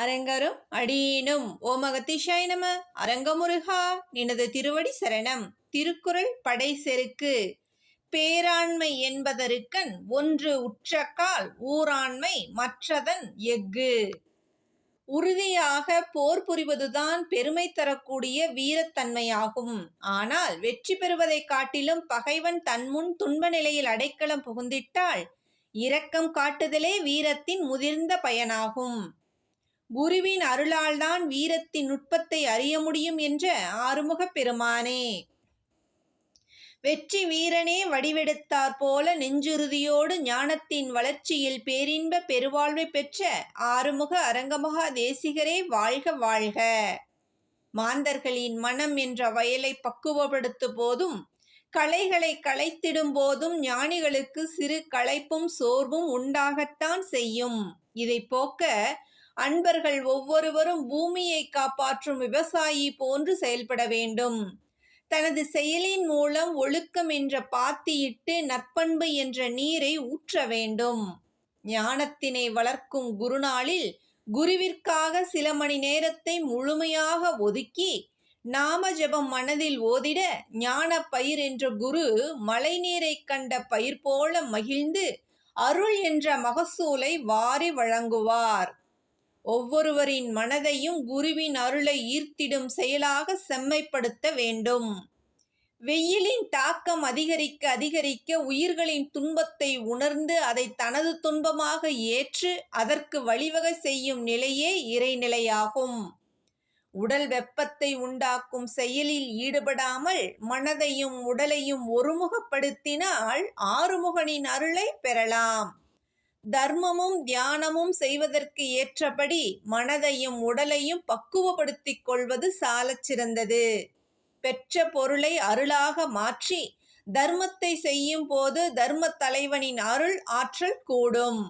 அரங்கரும் அடியினும். ஓமகத்திஷாய் நம. அரங்கமுருகா நினது திருவடி சரணம். திருக்குறள் படை செருக்கு. பேராண்மை என்பதற்கன் ஒன்று உற்றக்கால் ஊராண்மை மற்றதன் எஃகு. உறுதியாக போர் புரிவதுதான் பெருமை தரக்கூடிய வீரத்தன்மையாகும். ஆனால் வெற்றி பெறுவதைக் காட்டிலும் பகைவன் தன்முன் துன்ப நிலையில் அடைக்கலம் புகுந்திட்டால் இரக்கம் காட்டுதலே வீரத்தின் முதிர்ந்த பயனாகும். குருவின் அருளால்தான் வீரத்தின் நுட்பத்தை அறிய முடியும் என்ற ஆறுமுகப் பெருமானே. வெற்றி வீரனே வடிவெடுத்தாற் போல நெஞ்சுறுதியோடு ஞானத்தின் வளர்ச்சியில் பேரின்ப பெருவாழ்வை பெற்ற ஆறுமுக அரங்கமகா தேசிகரே வாழ்க வாழ்க. மாந்தர்களின் மனம் என்ற வயலை பக்குவப்படுத்து போதும் களைகளை களைத்திடும் போதும் ஞானிகளுக்கு சிறு களைப்பும் சோர்வும் உண்டாகத்தான் செய்யும். இதை போக்க அன்பர்கள் ஒவ்வொருவரும் பூமியை காப்பாற்றும் விவசாயி போன்று செயல்பட வேண்டும். தனது செயலின் மூலம் ஒழுக்கம் என்ற பாத்தியிட்டு நற்பண்பு என்ற நீரை ஊற்ற வேண்டும். ஞானத்தினை வளர்க்கும் குருநாளில் குருவிற்காக சில மணி நேரத்தை முழுமையாக ஒதுக்கி நாம ஜபம் மனதில் ஓதிட ஞான பயிர் என்ற குரு மழை நீரை கண்ட பயிர் போல மகிழ்ந்து அருள் என்ற மகசூலை வாரி வழங்குவார். ஒவ்வொருவரின் மனதையும் குருவின் அருளை ஈர்த்திடும் செயலாக செம்மைப்படுத்த வேண்டும். வெயிலின் தாக்கம் அதிகரிக்க அதிகரிக்க உயிர்களின் துன்பத்தை உணர்ந்து அதை தனது துன்பமாக ஏற்று அதற்கு வழிவகை செய்யும் நிலையே இறைநிலையாகும். உடல் வெப்பத்தை உண்டாக்கும் செயலில் ஈடுபடாமல் மனதையும் உடலையும் ஒருமுகப்படுத்தினால் ஆறுமுகனின் அருளை பெறலாம். தர்மமும் தியானமும் செய்வதற்கு ஏற்றபடி மனதையும் உடலையும் பக்குவப்படுத்திக் கொள்வது சாலச் சிறந்தது. பெற்ற பொருளை அருளாக மாற்றி தர்மத்தை செய்யும் போது தர்ம தலைவனின் அருள் ஆற்றல் கூடும்.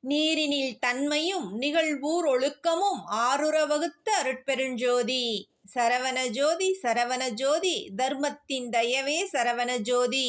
நீரினில் தன்மையும் நிகழ்வூர் ஒழுக்கமும் ஆறுற வகுத்த அருட்பெருஞ்சோதி. சரவண ஜோதி சரவண ஜோதி தர்மத்தின் தயவே சரவண ஜோதி.